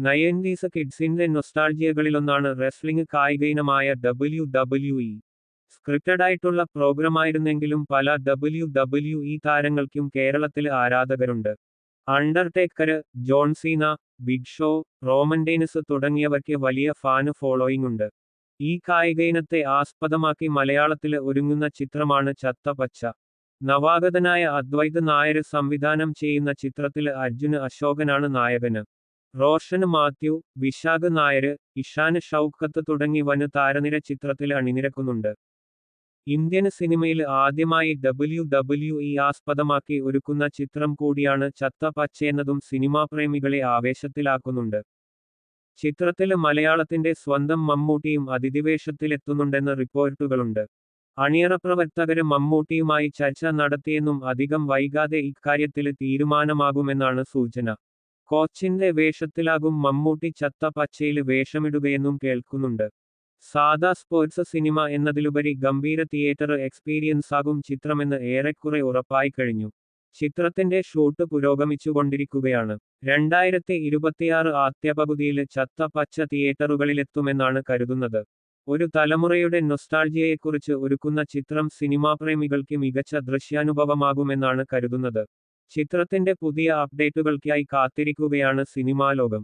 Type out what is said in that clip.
Nineties കിഡ്സിന്റെ നൊസ്റ്റാൾജിയകളിലൊന്നാണ് wrestling കായിക ഇനമായ ഡബ്ല്യു ഡബ്ല്യു ഇ. സ്ക്രിപ്റ്റഡ് ആയിട്ടുള്ള പ്രോഗ്രാമായിരുന്നെങ്കിലും പല ഡബ്ല്യു ഡബ്ല്യു ഇ താരങ്ങൾക്കും കേരളത്തിൽ ആരാധകരുണ്ട്. Undertaker John Cena Big Show Roman Reigns തുടങ്ങിയവർക്ക് വലിയ ഫാന് ഫോളോയിങ് ഉണ്ട്. ഈ കായിക ഇനത്തെ ആസ്പദമാക്കി മലയാളത്തിൽ ഒരുങ്ങുന്ന ചിത്രമാണ് ചത്ത പച്ച നവാഗതനായ അദ്വൈത് നായർ സംവിധാനം ചെയ്യുന്ന ചിത്രത്തിൽ അർജുന് അശോകനാണ് നായകന്. റോഷന് മാത്യു വിശാഖ് നായർ ഇഷാന് ഷൗക്കത്ത് തുടങ്ങി വന് താരനിര ചിത്രത്തിൽ അണിനിരക്കുന്നുണ്ട്. ഇന്ത്യൻ സിനിമയിൽ ആദ്യമായി ഡബ്ല്യു ഡബ്ല്യു ഇ ആസ്പദമാക്കി ഒരുക്കുന്ന ചിത്രം കൂടിയാണ് ചത്ത പച്ചയെന്നതും സിനിമാ പ്രേമികളെ ആവേശത്തിലാക്കുന്നുണ്ട്. ചിത്രത്തിൽ മലയാളത്തിന്റെ സ്വന്തം മമ്മൂട്ടിയും അതിഥിവേഷത്തിലെത്തുന്നുണ്ടെന്ന് റിപ്പോർട്ടുകളുണ്ട്. അണിയറ പ്രവർത്തകര് മമ്മൂട്ടിയുമായി ചർച്ച നടത്തിയെന്നും അധികം വൈകാതെ ഇക്കാര്യത്തിൽ തീരുമാനമാകുമെന്നാണ് സൂചന. കോച്ചിന്റെ വേഷത്തിലാകും മമ്മൂട്ടി ചത്ത പച്ചയിൽ വേഷമിടുകയെന്നും കേൾക്കുന്നുണ്ട്. സാദാ സ്പോർട്സ് സിനിമ എന്നതിലുപരി ഗംഭീര തിയേറ്റർ എക്സ്പീരിയൻസ് ആകും ചിത്രമെന്ന് ഏറെക്കുറെ ഉറപ്പായി കഴിഞ്ഞു. ചിത്രത്തിന്റെ ഷൂട്ട് പുരോഗമിച്ചുകൊണ്ടിരിക്കുകയാണ്. രണ്ടായിരത്തി ഇരുപത്തിയാറ് ആദ്യപകുതിയിൽ ചത്ത പച്ച തിയേറ്ററുകളിലെത്തുമെന്നാണ് കരുതുന്നത്. ഒരു തലമുറയുടെ നൊസ്റ്റാൾജിയയെക്കുറിച്ച് ഒരുക്കുന്ന ചിത്രം സിനിമാപ്രേമികൾക്ക് മികച്ച ദൃശ്യാനുഭവമാകുമെന്നാണ് കരുതുന്നത്. ചിത്രത്തിന്റെ പുതിയ അപ്ഡേറ്റുകൾക്കായി കാത്തിരിക്കുകയാണ് സിനിമാ ലോകം